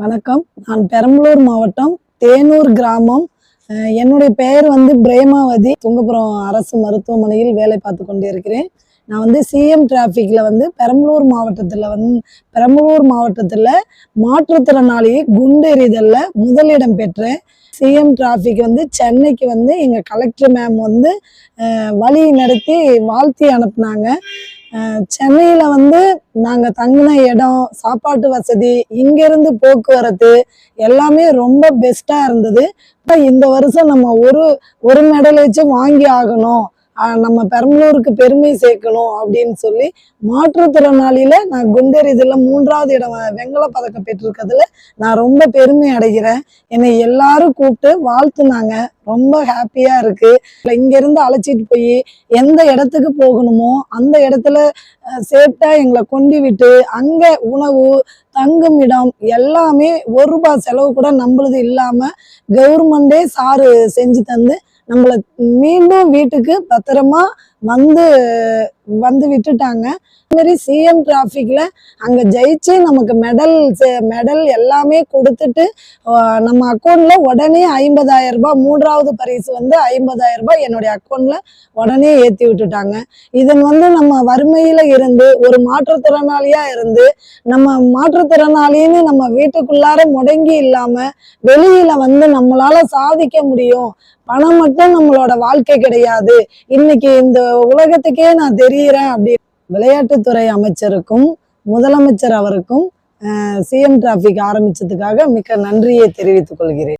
வணக்கம். நான் பெரம்பலூர் மாவட்டம் தேனூர் கிராமம். என்னுடைய பெயர் வந்து பிரேமாவதி. துங்கபுரம் அரசு மருத்துவமனையில் வேலை பார்த்து கொண்டிருக்கிறேன். நான் வந்து சிஎம் டிராஃபிக்கில் வந்து பெரம்பலூர் மாவட்டத்தில் வந்து பெரம்பலூர் மாவட்டத்தில் மாற்றுத்திறனாளி குண்டெறிதலில் முதலிடம் பெற்றேன் சிஎம் டிராஃபிக் வந்து சென்னைக்கு வந்து எங்கள் கலெக்டர் மேம் வந்து வழி நடத்தி வாழ்த்தி அனுப்புனாங்க. சென்னையில் வந்து நாங்கள் தங்கின இடம் சாப்பாட்டு வசதி இங்கேருந்து போக்குவரத்து எல்லாமே ரொம்ப பெஸ்ட்டாக இருந்தது. இப்போ இந்த வருஷம் நம்ம ஒரு ஒரு மெடலேச்சும் வாங்கி ஆகணும். நம்ம பெரம்பலூருக்கு பெருமை சேர்க்கணும் அப்படின்னு சொல்லி மாற்றுத்திறனாளியில நான் குண்டர் இதில் மூன்றாவது இடம் வெங்கல பதக்கம் பெற்றிருக்கிறதுல நான் ரொம்ப பெருமை அடைகிறேன். என்னை எல்லாரும் கூப்பிட்டு வாழ்த்துனாங்க. ரொம்ப ஹாப்பியா இருக்கு. இங்கேருந்து அழைச்சிட்டு போய் எந்த இடத்துக்கு போகணுமோ அந்த இடத்துல சேஃப்டா எங்களை கொண்டு விட்டு அங்க உணவு தங்கும் இடம் எல்லாமே ஒரு ரூபாய் செலவு கூட நம்மளது இல்லாம கவர்மெண்டே சாரு செஞ்சு தந்து நம்மளை மீண்டும் வீட்டுக்கு பத்திரமா வந்து வந்து விட்டுட்டாங்க. அதுமாரி மாதிரி சிஎம் டிராஃபிக்கில் அங்க ஜெயிச்சு நமக்கு மெடல் மெடல் எல்லாமே கொடுத்துட்டு நம்ம அக்கௌண்ட்ல உடனே ஐம்பதாயிரம் ரூபாய் மூன்றாவது பரிசு வந்து ஐம்பதாயிரம் ரூபாய் என்னுடைய அக்கௌண்ட்ல உடனே ஏற்றி விட்டுட்டாங்க. இதன் வந்து நம்ம வறுமையில் இருந்து ஒரு மாற்றுத்திறனாளியாக இருந்து நம்ம மாற்றுத்திறனாளின்னு நம்ம வீட்டுக்குள்ளார முடங்கி இல்லாமல் வெளியில் வந்து நம்மளால் சாதிக்க முடியும். பணம் மட்டும் நம்மளோட வாழ்க்கை கிடையாது. இன்னைக்கு இந்த உலகத்துக்கே நான் தெரிகிறேன் அப்படி. விளையாட்டுத்துறை அமைச்சருக்கும் முதலமைச்சர் அவருக்கும் சிஎம் டிராஃபிக் ஆரம்பிச்சதுக்காக மிக்க நன்றியை தெரிவித்துக் கொள்கிறேன்.